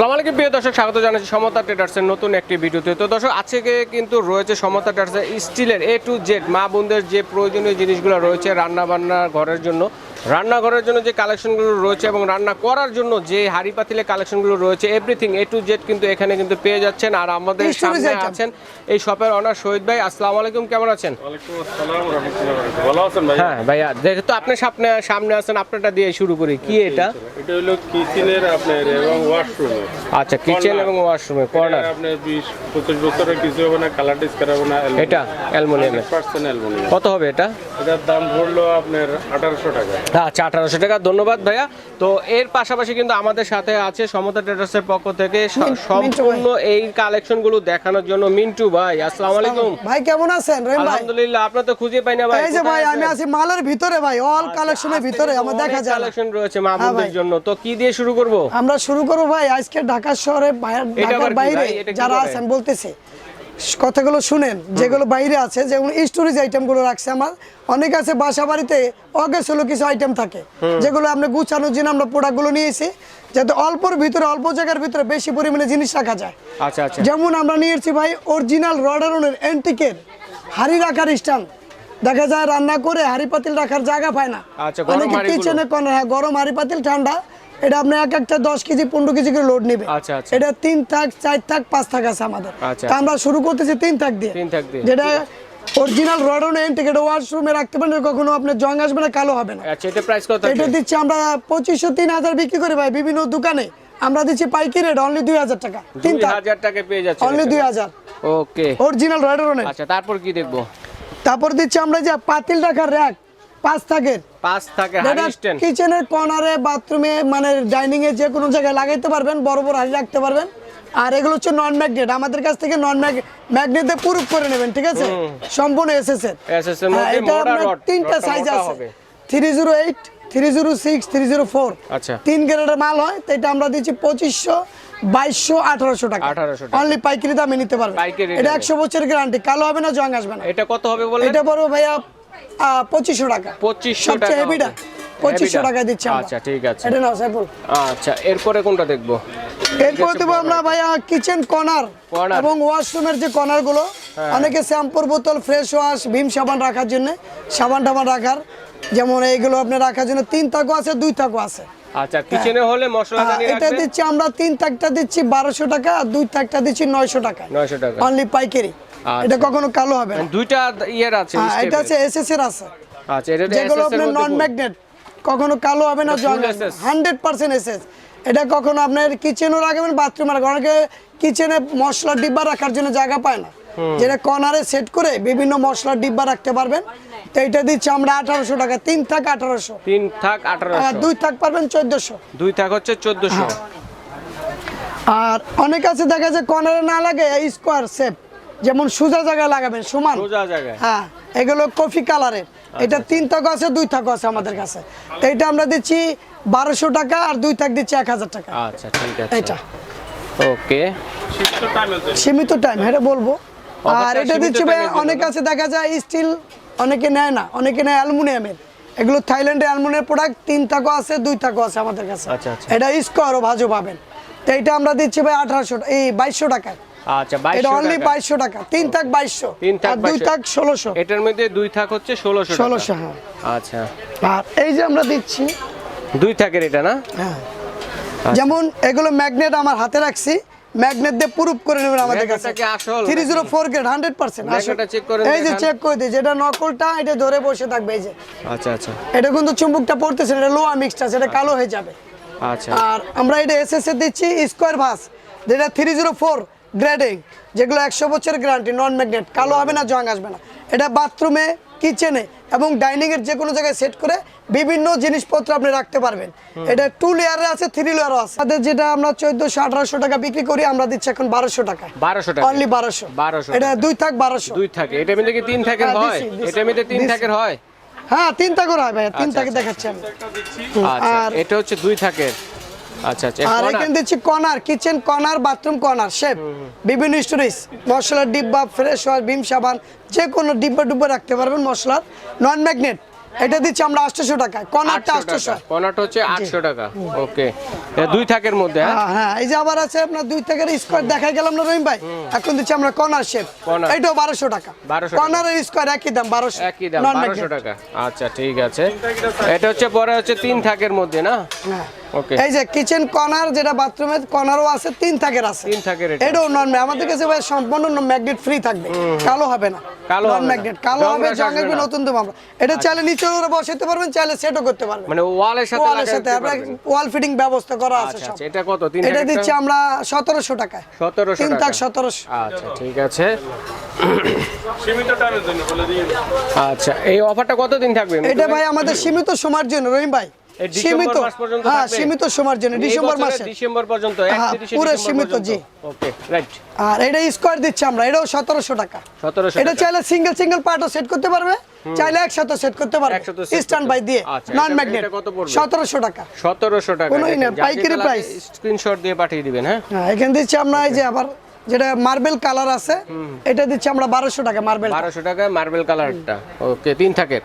আলাইকুম, প্রিয় দর্শক, স্বাগত জানাচ্ছি সমতা ট্রেডার্সের নতুন একটি ভিডিওতে। তো দর্শক, আজকে কিন্তু রয়েছে সমতা ট্রেডার্সের স্টিলের এ টু জেড মা বোনদের যে প্রয়োজনীয় জিনিসগুলো রয়েছে রান্নাবান্না ঘরের জন্য রান্নাঘরের জন্য যে কালেকশনগুলো রয়েছে এবং রান্না করার জন্য যে হাড়ি পাতিলে কালেকশনগুলো রয়েছে এভরিথিং এ টু জেড কিন্তু এখানে কিন্তু পেয়ে যাচ্ছেন। আর আমাদের সামনে আছেন এই শপের অনার শহীদ ভাই। আসসালামু আলাইকুম কেমন আছেন। ভালো আছেন ভাই হ্যাঁ ভাইয়া। যেহেতু আপনি সামনে সামনে আছেন আপনারটা দিয়ে শুরু করি। কি এটা? এটা হলো কিচেনের আপনার এবং ওয়াশরুমের আচ্ছা কিচেন এবং ওয়াশরুমে কর্নার। আপনার বছরের কিছু হবে না কালার ডিসকার হবে না এটা অ্যালুমিনিয়ামের পার্সেন্ট অ্যালুমিনিয়াম কত হবে এটা? এটার দাম পড়ল আপনার আঠারোশো টাকা। আচ্ছা আঠারোশো টাকা ধন্যবাদ ভাইয়া। তো এর পাশাপাশি কিন্তু আমাদের সাথে আছে সমতা ট্রেডার্সের পক্ষ থেকে সম্পূর্ণ এই কালেকশনগুলো দেখানোর জন্য মিন্টু ভাই আসসালামু আলাইকুম। ভাই কেমন আছেন? রহিম ভাই? আলহামদুলিল্লাহ আপনার তো খুঁজে পাই না ভাই এই যে ভাই আমি আছি মালের ভিতরে ভাই অল কালেকশনের ভিতরে আমার দেখা যায়। কালেকশন রয়েছে হ্যাঁ। জন্য। তো কি দিয়ে শুরু করব? আমরা শুরু করব ভাই আজকে ঢাকা শহরে বাইরে- যারা? আছেন বলতেছি। কথাগুলো শুনেন যেগুলো বাইরে আছে যেগুলো স্টোরেজ আইটেমগুলো রাখছে আমার। অনেক আছে বাসা বাড়িতে অগেছলো কিছু আইটেম থাকে যেগুলো আমরা গুছানোর জন্য আমরা প্রোডাক্টগুলো নিয়েছি যাতে অল্পর ভিতরে অল্প জায়গার ভিতরে বেশি পরিমাণে জিনিস রাখা যায়। আচ্ছা আচ্ছা। যেমন আমরা নিয়েছি ভাই অরিজিনাল রডারনের অ্যান্টিকের হাড়ি রাখার স্ট্যান্ড দেখা যায় রান্না করে হাড়ি পাতিল রাখার জায়গা পায় না। আচ্ছা, অনেকে। কিচেনে কোন হ্যাঁ গরম হাড়ি পাতিল ঠান্ডা এটা আপনি এক একটা দশ কেজি পনেরো কেজি করে লোড নেবে। আচ্ছা, আচ্ছা। এটা তিন থাক চার থাক পাঁচ থাক আছে আমাদের। আচ্ছা, আমরা শুরু করতেছি তিন থাক দিয়ে। যেটা অরিজিনাল এটা ওয়াশরুমে রাখতে পারেন কখনো আপনার জং আসবে না কালো হবে না। আচ্ছা এটা প্রাইস কত এটা দিচ্ছি আমরা পঁচিশশো তিন হাজার বিক্রি করি ভাই বিভিন্ন দোকানে। আমরা দিচ্ছি পাইকি রেট অনলি দুই হাজার টাকা। তিন হাজার টাকা পেয়ে যাচ্ছে অনলি দুই হাজার। ওকে অরিজিনাল রডারনের আচ্ছা তারপর কি দেখব? তারপর দিচ্ছি আমরা যে পাতিল রাখার র্যাক পাঁচ থাকের পাঁচ থাকে কিচেনের কর্নারে বাথরুমে মানে ডাইনিং এ যে কোনো জায়গায় লাগাইতে পারবেন বড় বড় হাড়ি রাখতে পারবেন। আর এগুলো হচ্ছে নন ম্যাগনেট আমাদের কাছ থেকে নন ম্যাগনেট প্রুফ করে নেবেন ঠিক আছে? সম্পূর্ণ এসএস এর তিনটা সাইজ আছে। Three zero eight three zero six three zero four আচ্ছা। তিন গ্রেডের মাল হয় তো এটা আমরা দিচ্ছি পঁচিশশো বাইশশো আঠারোশো টাকা। 1800 টাকা। অনলি পাইকারি দামে নিতে পাইকারি এটা একশো বছরের গ্যারান্টি কালো হবে না জং আসবে না। এটা কত হবে বলে এটা পড়বে ভাইয়া পঁচিশশো টাকা। পঁচিশশো টাকা হেভিটা পঁচিশশো টাকা দিচ্ছি আচ্ছা, ঠিক আছে। এটা নাও সাইফুল আচ্ছা এরপরে কোনটা দেখব? এরপরে দেবো আমরা ভাইয়া কিচেন কর্নার এবং ওয়াশরুমের যে কর্নারগুলো হ্যাঁ। অনেকে শ্যাম্পুর বোতল ফ্রেশ ওয়াশ ভীম সাবান রাখার জন্য সাবান টাবান রাখার। যেমন এইগুলো আপনি রাখার জন্য তিন তাকও আছে দুই তাকও আছে। আচ্ছা কিচেনে হলে মশলা আহ, দানি এটা দিচ্ছি আমরা তিন তাকটা দিচ্ছি বারোশো টাকা আর দুই তাকটা দিচ্ছি নয়শো টাকা। 900 টাকা। অনলি পাইকারি। আচ্ছা। এটা কখনো কালো হবে না। দুইটা ইয়ের আছে হ্যাঁ, এটা। আছে এসএস এর আছে। আচ্ছা এটা যেগুলো আপনার নন ম্যাগনেট কখনো কালো হবে না জং full SS? Hundred percent SS এটা কখনো আপনার কিচেনও রাখবেন বাথরুমে রাখবেন। অনেকে কিচেনে মশলার ডিব্বা রাখার জন্য জায়গা পায় না। যেটা কর্নারে সেট করে বিভিন্ন মশলার ডিব্বা রাখতে পারবেন। তো এটা দিচ্ছি আমরা আঠারোশো টাকা। তিন থাক আঠারোশো। তিন থাক আঠারোশো। দুই থাক পারবেন চোদ্দশো। দুই থাক হচ্ছে চোদ্দশো। হ্যাঁ। আর অনেক আছে দেখা যায় কর্নারে না লাগে স্কোয়ার শেপ। যেমন সোজা জায়গায় লাগাবেন সমান। সোজা জায়গায়। হ্যাঁ এগুলো কফি কালারের। আচ্ছা, এটা তিন থাক আছে দুই থাক আছে আমাদের কাছে। তো এটা আমরা দিচ্ছি বারোশো টাকা আর দুই থাক দিচ্ছি এক হাজার টাকা। আচ্ছা ঠিক আছে। এটা ওকে। সীমিত টাইম এটা বলব। আর এটা দিচ্ছি ভাই অনেক? আছে দেখা যায় স্টিল অনেকে নেয় না অনেকে নেয় অ্যালুমিনিয়ামের। এগুলো থাইল্যান্ডের অ্যালুমিনিয়াম প্রোডাক্ট তিন থাকও আছে দুই থাকও আছে আমাদের কাছে। আচ্ছা, আচ্ছা। এটা স্কোয়ারও ভাজও পাবেন। তো এটা আমরা দিচ্ছি ভাই আঠারোশো এই বাইশশো টাকায়। আচ্ছা এটা বাইশশো অনলি টাকা। বাইশশো টাকা। তিন থাক বাইশশো তিন থাক দুই 2200 থাক ষোলোশো। এটার মধ্যে দুই থাক হচ্ছে ষোলোশো ষোলোশো হ্যাঁ। আচ্ছা। আর এই যে আমরা দিচ্ছি দুই থাকের এটা না? হ্যাঁ। যেমন এগুলো ম্যাগনেট আমার হাতে রাখছি ম্যাগনেট দিয়ে প্রুফ করে নেবেন আমাদের কাছে। গ্রেড ম্যাগনেটটা করে এই যে চেক করে দিই যেটা নকলটা এটা ধরে বসে থাকবে এই যে। আচ্ছা আচ্ছা। এটা কিন্তু চুম্বকটা পড়তেছে এটা লোয়া মিক্সড আছে এটা কালো হয়ে যাবে। আচ্ছা। আর আমরা এটা এস এস এ দিচ্ছি স্কোয়ার ভাস যেটা থ্রি জিরো ফোর গ্রেডিং যেগুলো একশো বছরের গ্যারান্টি নন ম্যাগনেট কালো হবে না জং আসবে না। এটা বাথরুমে কিচেনে এবং ডাইনিং এর যে কোনো জায়গায় সেট করে বিভিন্ন জিনিসপত্র আপনি রাখতে পারবেন। এটা টু লেয়ারে আছে থ্রি লেয়ারও আছে। আমাদের যেটা আমরা চোদ্দশো আঠারোশো টাকা বিক্রি করি আমরা দিচ্ছি এখন বারোশো টাকা। বারোশো টাকা। অনলি বারোশো। 1200 এটা দুই থাক বারোশো। দুই থাকে। এটার মধ্যে কি তিন থাকের হ্যাঁ, হয়? দিছি। মধ্যে তিন থাকের হয়? হ্যাঁ তিন থাকের হয় ভাইয়া তিন আচ্ছা, থাকে আচ্ছা, দেখাচ্ছি আমি। আচ্ছা আর এটা হচ্ছে দুই থাকের। আচ্ছা আচ্ছা আর এখানে দিচ্ছি corner kitchen corner bathroom corner shape বিভিন্ন স্টোরেজ মশলার ডিব্বা ফ্রেশ ওয়াশ ভীম সাবান যে কোনো ডিব্বা ডুব্বা রাখতে পারবেন মশলার নন ম্যাগনেট এটা দিচ্ছি আমরা কর্নারটা কর্নারটা হচ্ছে টাকা। ওকে দুই থাকের মধ্যে হ্যাঁ? হ্যাঁ হ্যাঁ এই যে আবার আছে আপনার দুই থেকে স্কোয়ার দেখাই গেলাম না রহিম ভাই? এখন দিচ্ছি আমরা কর্নার শেপ Corner। এটাও বারোশো টাকা। 1200 টাকা। কর্নার স্কোয়ার একই দাম একই টাকা। আচ্ছা ঠিক আছে। এটা হচ্ছে পরে হচ্ছে তিন থাকের মধ্যে না? ওকে এই যে কিচেন কর্নার যেটা বাথরুমের কর্নারও আছে তিন থাকের আছে। তিন থাকের এটা এটাও নন আমাদের কাছে ভাই সম্পূর্ণ ম্যাগনেট ফ্রি থাকবে। কালো হবে না। কালো নন ম্যাগনেট কালো হবে রাশ জং আসবে আসবে না। নতুন দেবো আমরা এটা চাইলে নিচের উপরে বসাতে পারবেন চাইলে সেটও করতে পারবেন। মানে ওয়ালের সাথে ওয়ালের সাথে পারবেন। ওয়াল ফিটিং ব্যবস্থা করা আছে আচ্ছা আচ্ছা এটা কত? তিন এটা দিচ্ছি আমরা সতেরোশো টাকায়। সতেরোশো তিন টাকা। তাক সতেরোশো। আচ্ছা ঠিক আছে। সীমিত টাইমের জন্য বলে দিন আচ্ছা এই অফারটা কতদিন থাকবে? এটা ভাই আমাদের সীমিত সময়ের জন্য রহিম ভাই। সীমিত। মাস পর্যন্ত হ্যাঁ সীমিত সময়ের জন্য ডিসেম্বর মাসে ডিসেম্বর পর্যন্ত হ্যাঁ, 31 পুরো সীমিত, জি। ওকে রাইট আর এটা স্কোয়ার দিচ্ছি আমরা এটাও সতেরোশো টাকা। 1700 এটা চাইলে সিঙ্গেল সিঙ্গেল পার্টও সেট করতে পারবে চাইলে একসাথে সেট করতে পারবে। স্ট্যান্ড বাই দিয়ে নন ম্যাগনেট এটা কত পড়বে? সতেরোশো টাকা। সতেরোশো টাকা। কোনোই না, পাইকারি price। স্ক্রিনশট দিয়ে পাঠিয়ে দিবেন হ্যাঁ? হ্যাঁ এখানে দিচ্ছি আমরা এই যে আবার যেটা মার্বেল কালার আছে এটা দিচ্ছি আমরা বারোশো টাকা মার্বেল। বারোশো টাকা মার্বেল কালারটা। ওকে তিন থাকের।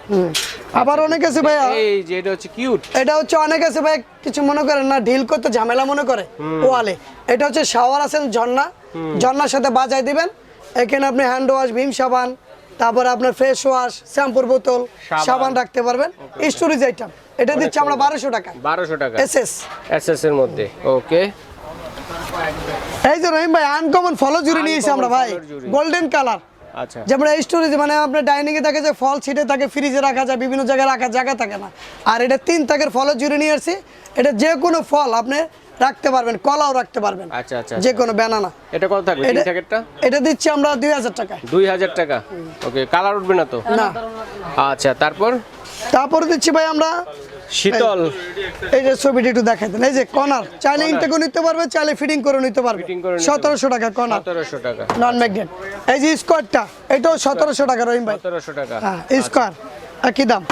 আবার অনেক আছে ভাইয়া। এই যে এটা হচ্ছে কিউট এটা হচ্ছে অনেক আছে ভাই কিছু মনে করেন না ঢিল করতে ঝামেলা মনে করে ওয়ালে। এটা হচ্ছে শাওয়ার আছেন ঝর্ণা। ঝর্ণার সাথে বাজাই দিবেন। এখানে আপনি হ্যান্ড ওয়াশ ভীম সাবান তারপর আপনার ফেস ওয়াশ শ্যাম্পুর বোতল সাবান। রাখতে পারবেন। স্টোরেজ আইটেম এটা দিচ্ছি আমরা বারোশো টাকা। বারোশো টাকা। এস এস এস এস এর মধ্যে। ওকে এই যে রহিম ভাই আনকমন ফলো জুড়ে নিয়েছি আমরা ভাই। গোল্ডেন কালার আচ্ছা। যেমন এই স্টোরেজ মানে আপনার ডাইনিং এ থাকে যে ফল ছিটে থাকে ফ্রিজে রাখা যায় বিভিন্ন জায়গায় রাখার জায়গা থাকে না। আর এটা তিন তাকের ফলের জুড়ে নিয়ে আসছি। এটা যে কোনো ফল আপনি রাখতে পারবেন কলাও রাখতে পারবেন। আচ্ছা আচ্ছা যে কোনো ব্যানানা এটা কত থাকবে? তিন থাকেরটা? এটা দিচ্ছি আমরা দুই হাজার টাকায়। দুই হাজার টাকা। ওকে কালার উঠবে না তো? না। আচ্ছা তারপর? তারপরে দিচ্ছি ভাই আমরা শীতল। এই যে ছবিটি একটু দেখাই দেন। এই যে কর্নার চাইলে ইনটেকও নিতে পারবে চাইলে ফিটিং করে নিতে পারবে। সতেরোশো টাকা কর্নার। সতেরোশো টাকা। নন ম্যাগনেট এই যে স্কোয়ারটা এটাও সতেরোশো টাকা রহিম ভাই। সতেরোশো টাকা। হ্যাঁ স্কোয়ার একই দাম।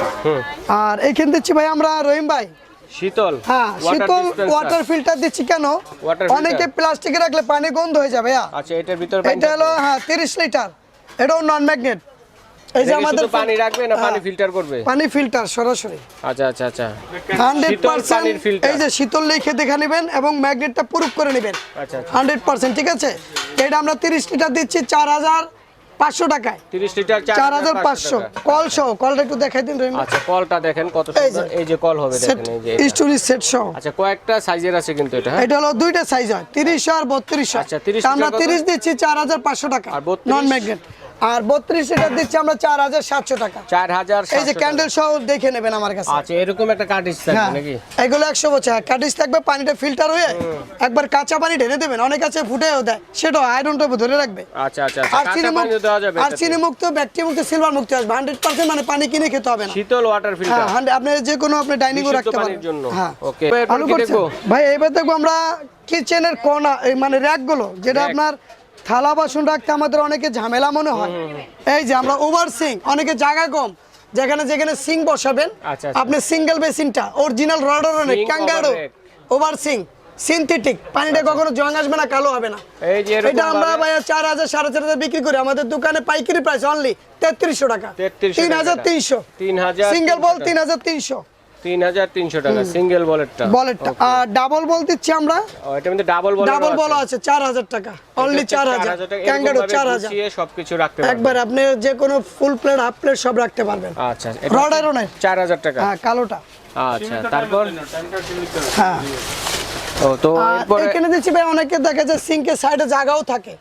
আর এইখানে দিচ্ছি ভাই আমরা রহিম ভাই। শীতল। হ্যাঁ শীতল ওয়াটার ফিল্টার দিচ্ছি কেন। অনেকে প্লাস্টিকে রাখলে পানি গন্ধ হয়ে যাবে হ্যাঁ। আচ্ছা এটার ভিতরে এটা হলো হ্যাঁ তিরিশ লিটার। এটাও নন ম্যাগনেট এই যে আমাদের পানি রাখবে না পানি হ্যাঁ, ফিল্টার করবে? পানি ফিল্টার সরাসরি। আচ্ছা আচ্ছা আচ্ছা। হান্ড্রেড শীতল পার্সেন্ট পানির filter। এই যে শীতল লিখে দেখে নেবেন এবং ম্যাগনেটটা প্রুফ করে নেবেন। আচ্ছা, আচ্ছা। হান্ড্রেড পার্সেন্ট ঠিক আছে? এটা আমরা তিরিশ লিটার দিচ্ছি চার হাজার। পাঁচশো টাকায়। তিরিশ লিটার চার হাজার পাঁচশো কল সহ কলটা একটু দেখাই দিন আচ্ছা কলটা দেখেন কত এই যে। কল হবে সেট দেখেন এই যে এটা। সেট সহ। আচ্ছা কয়েকটা সাইজের আছে কিন্তু এটা হ্যাঁ? এটা হলো দুইটা সাইজ হয় তিরিশ আর বত্রিশ। আচ্ছা, 30 আমরা তিরিশ দিচ্ছি চার হাজার পাঁচশো টাকা আর নন ম্যাগনেট আর বত্রিশ লিটার দিচ্ছি আমরা চার হাজার সাতশো টাকা। চার হাজার এই যে ক্যান্ডেল সহ দেখে নেবেন আমার কাছে। আচ্ছা এরকম একটা কার্টিজ থাকবে হ্যাঁ নাকি? এগুলো একশো বছর। কাটিস থাকবে পানিটা ফিল্টার হয়ে একবার কাঁচা পানি ঢেলে দেবেন। অনেক আছে ফুটেও দেয় সেটাও আয়রনটা ধরে রাখবে। আচ্ছা আচ্ছা আচ্ছা আর মুক্ত দেওয়া যাবে আর চিনি মুক্ত ব্যাকটেরিয়া মুক্ত সিলভার মুক্ত আসবে। হান্ড্রেড পার্সেন্ট মানে পানি কিনে খেতে হবে না। শীতল ওয়াটার হ্যাঁ ফিল্টার আপনি যে কোনো আপনি বিশুদ্ধ রাখতে পারেন। জন্য। হ্যাঁ। Okay. এরপর ভালো কি করছেন? দেখব? ভাই এবার দেখব আমরা কিচেনের কোনা মানে র্যাকগুলো যেটা আপনার থালা বাসন রাখতে আমাদের অনেকে ঝামেলা মনে হয়। এই যে আমরা ওভার সিং অনেকে জায়গা কম যেখানে যেখানে সিং বসাবেন আচ্ছা, আচ্ছা। আপনি সিঙ্গেল বেসিনটা অরিজিনাল রডার অনেক ক্যাঙ্গারো ওভার সিং সিনথেটিক পানিটা কখনো জং আসবে না কালো হবে না। এই যে এটা আমরা ভাইয়া চার হাজার সাড়ে চার হাজার বিক্রি করি। আমাদের দোকানে পাইকারি প্রাইস অনলি তেত্রিশশো টাকা। 3300 তিন হাজার তিনশো। Single ball. তিন হাজার তিনশো। তিন হাজার তিনশো টাকা সিঙ্গেল বলেরটা বলেরটা আর ডাবল বল দিচ্ছি আমরা। ও, এটার মধ্যে ডাবল বল ডাবল বল আছে চার হাজার টাকা। অনলি চার হাজার। ক্যাঙ্গারো চার হাজার। সবকিছু রাখতে পারবেন। একবার আপনি যে কোনো ফুল প্লেট হাফ প্লেট সব রাখতে পারবেন। আচ্ছা রড আয়রনের চার হাজার টাকা। হ্যাঁ কালোটা। আচ্ছা তারপর? হ্যাঁ তো এখানে দিচ্ছি ভাই? অনেকে দেখা যায় সিঙ্কের সাইডে জায়গাও থাকে।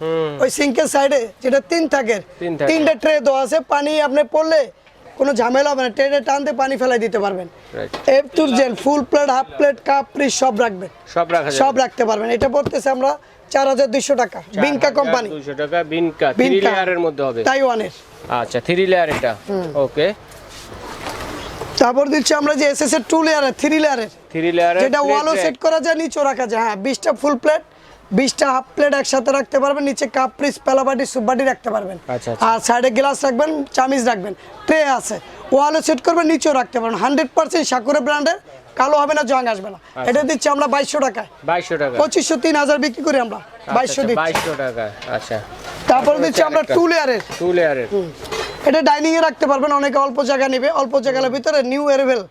ওই সিঙ্কের সাইডে যেটা তিন থাকে তিন থাকে। তিনটে ট্রে দেওয়া আছে। পানি আপনি পড়লে কোনো ঝামেলা হবে না। ট্রেনে টানতে পানি ফেলাই দিতে পারবেন. এফ টুর jail full plate half plate cup fridge সব রাখবেন। সব রাখা সব রাখতে পারবেন। এটা পড়তেছে আমরা চার হাজার দুইশো টাকা। বিনকা কোম্পানি। দুশো টাকা বিনকা। থ্রি। লেয়ারের মধ্যে হবে। তাইওয়ানের। আচ্ছা থ্রি লেয়ার এটা। ওকে তারপর দিচ্ছি আমরা যে এস এস এর টু লেয়ারের থ্রি লেয়ারের। থ্রি যেটা ওয়ালও সেট করা যায় নিচেও রাখা যায়। হ্যাঁ বিশটা ফুল প্লেট বিশটা হাফ প্লেট একসাথে রাখতে পারবেন নিচে কাপ পিস পেলাবাটি সুপবাটি রাখতে পারবেন। আচ্ছা, আচ্ছা। আর সাইডে গ্লাস রাখবেন চামিজ রাখবেন ট্রে আছে। ওয়ালও সেট করবেন নিচেও রাখতে পারবেন। হান্ড্রেড পার্সেন্ট সাকুরে ব্র্যান্ডের কালো হবে না জং আসবে না। আচ্ছা। এটা দিচ্ছি আমরা বাইশশো টাকায়। বাইশশো টাকা। পঁচিশশো তিন হাজার বিক্রি করি আমরা বাইশশো বাইশশো টাকা আচ্ছা। তারপরে দিচ্ছি আমরা টু লেয়ারের টু লেয়ারের এটা ডাইনিং এ রাখতে পারবেন অনেকে অল্প জায়গা নেবে অল্প জায়গার ভিতরে নিউ এরেবেল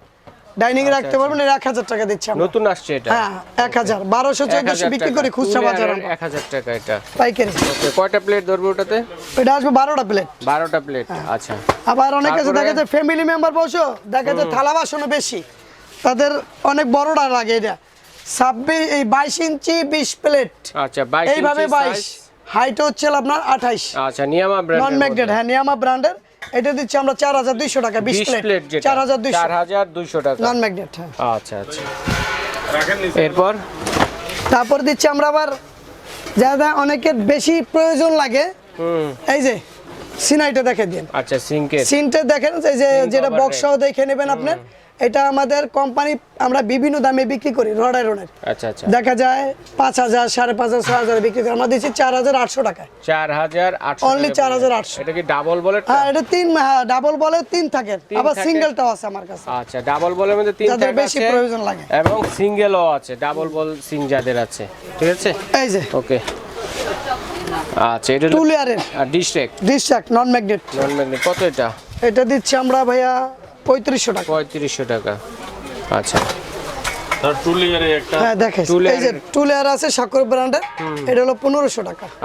ডাইনিং এ রাখতে পারবেন এটা এক হাজার টাকা দিচ্ছি আমরা। নতুন আসছে এটা। হ্যাঁ এক হাজার। বারোশো চোদ্দশো বিক্রি করি খুচরা বাজার আমরা। এক হাজার টাকা এটা। পাইকারি। ওকে কয়টা প্লেট ধরবে ওটাতে? এটা আসবে বারোটা প্লেট বারোটা প্লেট। আচ্ছা। আবার অনেক কাছে দেখা যায় ফ্যামিলি মেম্বার বসো দেখা যায় থালা বাসনও বেশি। তাদের অনেক বড়টা লাগে এটা। ছাব্বিশ এই বাইশ ইঞ্চি বিশ প্লেট আচ্ছা বাইশ এইভাবে ইঞ্চি বাইশ। size। হাইট হচ্ছে আপনার আঠাইশ। আচ্ছা নিয়ামা নন ব্র্যান্ড ম্যাগনেট হ্যাঁ নিয়ামা ব্র্যান্ডের এটা দিচ্ছি আমরা চার হাজার দুইশো টাকা বিশ 20 প্লেট প্লেট যেটা। চার হাজার দুইশো। 4200 টাকা। নন ম্যাগনেট আচ্ছা আচ্ছা। এরপর? তারপর দিচ্ছি আমরা আবার যারা অনেকের বেশি প্রয়োজন লাগে এই যে সিনাইটা দেখে দিন। আচ্ছা সিনটা দেখেন এই যে যেটা বক্স সহ দেখে নেবেন আপনার এটা আমাদের কোম্পানি আমরা বিভিন্ন দামে বিক্রি করি রড আয়রনের আচ্ছা আচ্ছা। দেখা যায় পাঁচ হাজার সাড়ে পাঁচ হাজার ছয় হাজার বিক্রি করি। আমরা দিচ্ছি চার হাজার আটশো টাকায়। চার হাজার আটশো Only 4,800 এটা কি ডাবল বলে হ্যাঁ এটা তিন হ্যাঁ ডাবল বলে তিন থাকে। আবার সিঙ্গেলটাও আছে আমার কাছে। আচ্ছা ডাবল বলের মধ্যে তিন যাদের বেশি প্রয়োজন লাগে। এবং সিঙ্গেলও আছে ডাবল বল সিং যাদের আছে। ঠিক আছে? এই যে। ওকে আচ্ছা এটা টু লেয়ারের district distract non magnet non magnet কত এটা? এটা দিচ্ছি আমরা ভাইয়া পঁয়ত্রিশশো টাকা। পঁয়ত্রিশশো টাকা। আচ্ছা। হ্যাঁ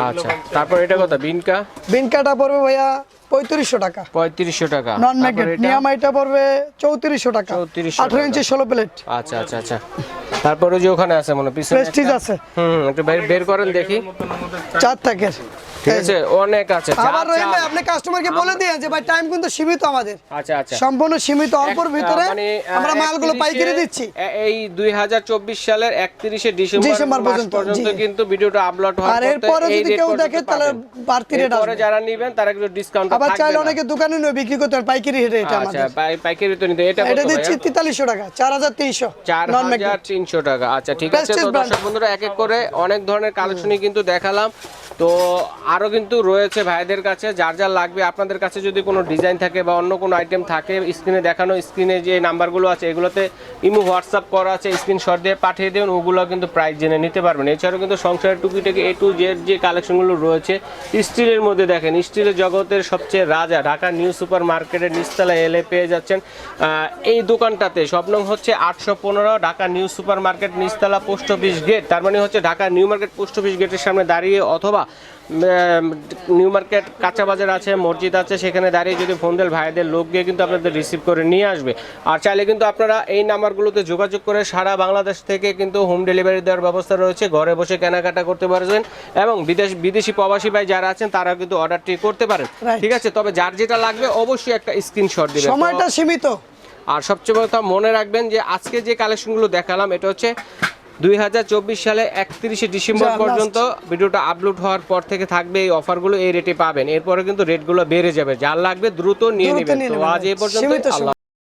আচ্ছা তারপর এটা কত? বিনকা? বিনকাটা পড়বে ভাইয়া পঁয়ত্রিশশো টাকা। পঁয়ত্রিশশো টাকা। নন ম্যাগনেট নিয়ামাইটা পড়বে চৌত্রিশশো টাকা। 3400 আঠারো ইঞ্চি ষোলো প্লেট। আচ্ছা আচ্ছা আচ্ছা। তারপরে যে ওখানে আছে মনে হয় পিছনে প্রেস্টিজ আছে। হুম হুম, একটু বের বের করেন দেখি। চার থাকের ঠিক আছে? অনেক আছে। আবার রহিম ভাই আপনি কাস্টমারকে বলে দিয়ে যে ভাই টাইম কিন্তু সীমিত আমাদের। আচ্ছা আচ্ছা। সম্পূর্ণ সীমিত অল্পর ভিতরে মানে, আমরা মালগুলো পাইকারি দিচ্ছি। এই দুই হাজার চব্বিশ সালের একত্রিশে ডিসেম্বর ডিসেম্বর পর্যন্ত, পর্যন্ত কিন্তু ভিডিওটা আপলোড হয় আর এরপরে যদি কেউ দেখে তাহলে বাড়তি রেট আসবে। যারা নিবেন তারা একটু ডিসকাউন্ট আবার চাইলে অনেকে দোকানে নিয়ে বিক্রি করতে পারে পাইকারি রেটে এটা আচ্ছা আমাদের। পাই- পাইকারি তো নিতে এটা এটা দিচ্ছি ভাইয়া? তেতাল্লিশশো টাকা চার হাজার তিনশো চার নন হাজার তিনশো টাকা। আচ্ছা ঠিক আছে তো দর্শক বন্ধুরা এক এক করে অনেক ধরনের কালেকশনই কিন্তু দেখালাম। তো আরও কিন্তু রয়েছে ভাইদের কাছে, যার যার লাগবে। আপনাদের কাছে যদি কোনো ডিজাইন থাকে বা অন্য কোনো আইটেম থাকে স্ক্রিনে দেখানো স্ক্রিনে যে নাম্বারগুলো আছে, এগুলোতে ইমো হোয়াটসঅ্যাপ করা আছে স্ক্রিনশট দিয়ে পাঠিয়ে দেবেন, ওগুলো কিন্তু প্রাইস জেনে নিতে পারবেন। এছাড়াও কিন্তু সংসারের টুকিটাকি এ টু জেড যে কালেকশনগুলো রয়েছে, স্টিলের মধ্যে দেখেন, স্টিলের জগতের সবচেয়ে রাজা, ঢাকা নিউ সুপার মার্কেটের নিচতলা এলে পেয়ে যাচ্ছেন এই দোকানটাতে। সব নং হচ্ছে আটশো পনেরো, ঢাকা নিউ সুপার মার্কেট নিচতলা পোস্ট অফিস গেট। তার মানে হচ্ছে Dhaka new market post office গেটের সামনে দাঁড়িয়ে অথবা নিউ মার্কেট কাঁচা বাজার আছে মসজিদ আছে সেখানে দাঁড়িয়ে যদি ফোন দেন ভাইদের লোক গিয়ে কিন্তু আপনাদের রিসিভ করে নিয়ে আসবে। আর চাইলে কিন্তু আপনারা এই নাম্বারগুলোতে যোগাযোগ করে সারা বাংলাদেশ থেকে কিন্তু হোম ডেলিভারি দেওয়ার ব্যবস্থা রয়েছে। ঘরে বসে কেনাকাটা করতে পারবেন এবং বিদেশ বিদেশি প্রবাসী ভাই যারা আছেন তারা কিন্তু অর্ডারটি করতে পারেন। ঠিক আছে? তবে যার যেটা লাগবে অবশ্যই একটা স্ক্রিনশট দিবেন। সময়টা সীমিত। আর সবচেয়ে বড় কথা মনে রাখবেন যে আজকে যে কালেকশনগুলো দেখালাম এটা হচ্ছে দুই হাজার চব্বিশ সালে একত্রিশে ডিসেম্বর। পর্যন্ত ভিডিওটা আপলোড হওয়ার পর থেকে থাকবে এই অফারগুলো এই রেটে পাবেন। এরপরে কিন্তু রেটগুলো বেড়ে যাবে। যার লাগবে দ্রুত নিয়ে নেবেন। তো আজ এ পর্যন্ত